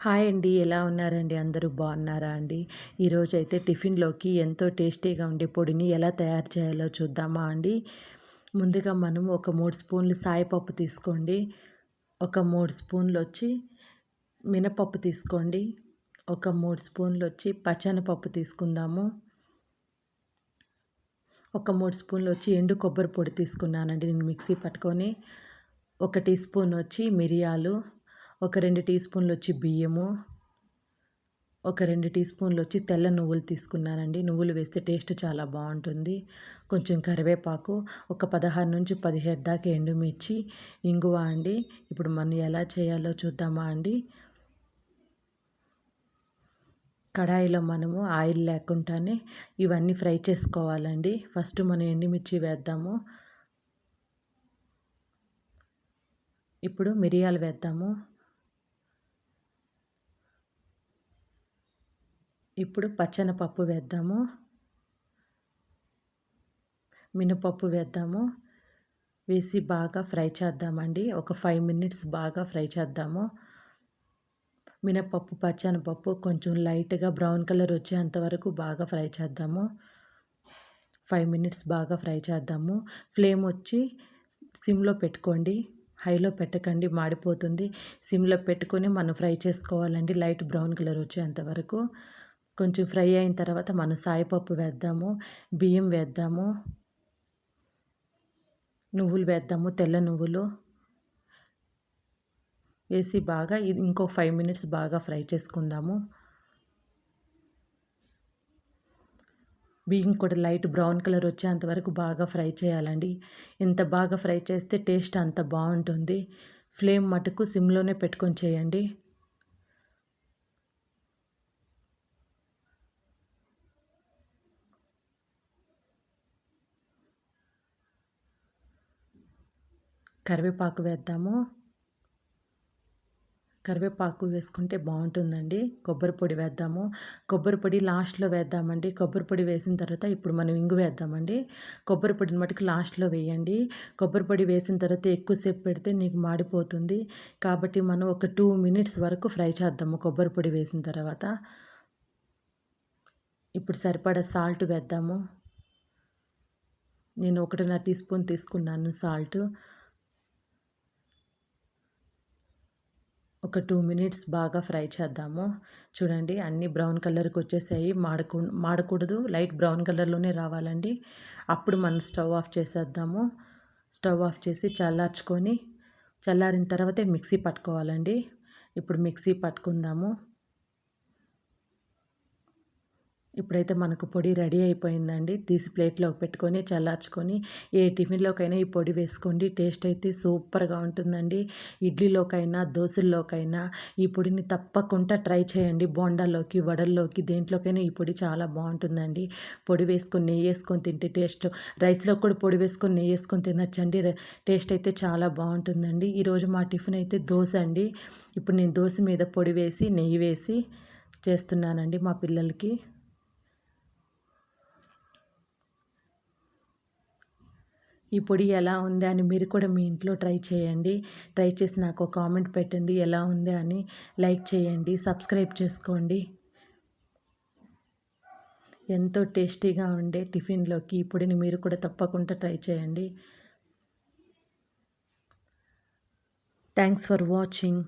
Hi అండి ఎలా ఉన్నారండి? అందరూ బాగున్నారా అండి? ఈరోజు అయితే టిఫిన్లోకి ఎంతో టేస్టీగా ఉండే పొడిని ఎలా తయారు చేయాలో చూద్దామా అండి? ముందుగా మనం ఒక మూడు స్పూన్లు సాయిపప్పు తీసుకోండి. ఒక మూడు స్పూన్లు వచ్చి మినపప్పు తీసుకోండి. ఒక మూడు స్పూన్లు వచ్చి పచ్చనపప్పు తీసుకుందాము. ఒక మూడు స్పూన్లు వచ్చి ఎండు కొబ్బరి పొడి తీసుకున్నానండి నేను మిక్సీ పట్టుకొని. ఒక టీ స్పూన్ వచ్చి మిరియాలు. ఒక రెండు టీ స్పూన్లు వచ్చి బియ్యము ఒక రెండు టీ స్పూన్లు వచ్చి తెల్ల నువ్వులు తీసుకున్నానండి. నువ్వులు వేస్తే టేస్ట్ చాలా బాగుంటుంది. కొంచెం కరివేపాకు ఒక పదహారు నుంచి పదిహేడు దాకా ఎండుమిర్చి ఇంగువ అండి. ఇప్పుడు మనం ఎలా చేయాలో చూద్దామా అండి. కడాయిలో మనము ఆయిల్ లేకుండానే ఇవన్నీ ఫ్రై చేసుకోవాలండి. ఫస్ట్ మనం ఎండుమిర్చి వేద్దాము. ఇప్పుడు మిరియాలు వేద్దాము. ఇప్పుడు పచ్చనపప్పు వేద్దాము. మినపప్పు వేద్దాము. వేసి బాగా ఫ్రై చేద్దామండి. ఒక ఫైవ్ మినిట్స్ బాగా ఫ్రై చేద్దాము. మినపప్పు పచ్చనపప్పు కొంచెం లైట్గా బ్రౌన్ కలర్ వచ్చేంత వరకు బాగా ఫ్రై చేద్దాము. ఫైవ్ మినిట్స్ బాగా ఫ్రై చేద్దాము. ఫ్లేమ్ వచ్చి సిమ్లో పెట్టుకోండి. హైలో పెట్టకండి. మాడిపోతుంది. సిమ్లో పెట్టుకొని మనం ఫ్రై చేసుకోవాలండి. లైట్ బ్రౌన్ కలర్ వచ్చేంత వరకు. కొంచెం ఫ్రై అయిన తర్వాత మనం సాయిపప్పు వేద్దాము బియ్యం వేద్దాము నువ్వులు వేద్దాము తెల్ల నువ్వులు వేసి బాగా ఇది ఇంకో ఫైవ్ మినిట్స్ బాగా ఫ్రై చేసుకుందాము. బియ్యం కూడా లైట్ బ్రౌన్ కలర్ వచ్చేంత వరకు బాగా ఫ్రై చేయాలండి. ఇంత బాగా ఫ్రై చేస్తే టేస్ట్ అంత బాగుంటుంది. ఫ్లేమ్ మటుకు సిమ్లోనే పెట్టుకొని చేయండి. కరివేపాకు వేద్దాము. కరివేపాకు వేసుకుంటే బాగుంటుందండి. కొబ్బరి పొడి వేద్దాము. కొబ్బరి పొడి లాస్ట్లో వేద్దామండి. కొబ్బరి పొడి వేసిన తర్వాత ఇప్పుడు మనం ఇంగు వేద్దామండి. కొబ్బరి పొడిని మటుకు లాస్ట్లో వేయండి. కొబ్బరి పొడి వేసిన తర్వాత ఎక్కువసేపు పెడితే నీకు మాడిపోతుంది. కాబట్టి మనం ఒక టూ మినిట్స్ వరకు ఫ్రై చేద్దాము కొబ్బరి పొడి వేసిన తర్వాత. ఇప్పుడు సరిపడా సాల్ట్ వేద్దాము. నేను ఒకటిన్నర టీ స్పూన్ తీసుకున్నాను సాల్ట్. ఒక టూ మినిట్స్ బాగా ఫ్రై చేద్దాము. చూడండి అన్నీ బ్రౌన్ కలర్కి వచ్చేసాయి మాడకు మాడకూడదు లైట్ బ్రౌన్ కలర్లోనే రావాలండి. అప్పుడు మనం స్టవ్ ఆఫ్ చేసేద్దాము. స్టవ్ ఆఫ్ చేసి చల్లార్చుకొని చల్లారిన తర్వాతే మిక్సీ పట్టుకోవాలండి. ఇప్పుడు మిక్సీ పట్టుకుందాము. ఇప్పుడైతే మనకు పొడి రెడీ అయిపోయిందండి. తీసి ప్లేట్లో పెట్టుకొని చల్లార్చుకొని ఏ టిఫిన్లోకైనా ఈ పొడి వేసుకోండి. టేస్ట్ అయితే సూపర్గా ఉంటుందండి. ఇడ్లీలోకైనా దోశల్లోకైనా ఈ పొడిని తప్పకుండా ట్రై చేయండి. బోండాల్లోకి వడల్లోకి దేంట్లోకైనా ఈ పొడి చాలా బాగుంటుందండి. పొడి వేసుకొని నెయ్యి వేసుకొని తింటే టేస్ట్ రైస్లో కూడా పొడి వేసుకొని నెయ్యి వేసుకొని తినచ్చండి. టేస్ట్ అయితే చాలా బాగుంటుందండి. ఈరోజు మా టిఫిన్ అయితే దోశ అండి. ఇప్పుడు నేను దోశ మీద పొడి వేసి నెయ్యి వేసి చేస్తున్నానండి మా పిల్లలకి. ఈ పొడి ఎలా ఉంది అని మీరు కూడా మీ ఇంట్లో ట్రై చేయండి. ట్రై చేసి నాకు ఒక కామెంట్ పెట్టండి ఎలా ఉంది అని లైక్ చేయండి సబ్స్క్రైబ్ చేసుకోండి. ఎంతో టేస్టీగా ఉండే టిఫిన్లోకి ఈ పొడిని మీరు కూడా తప్పకుండా ట్రై చేయండి. Thanks for watching.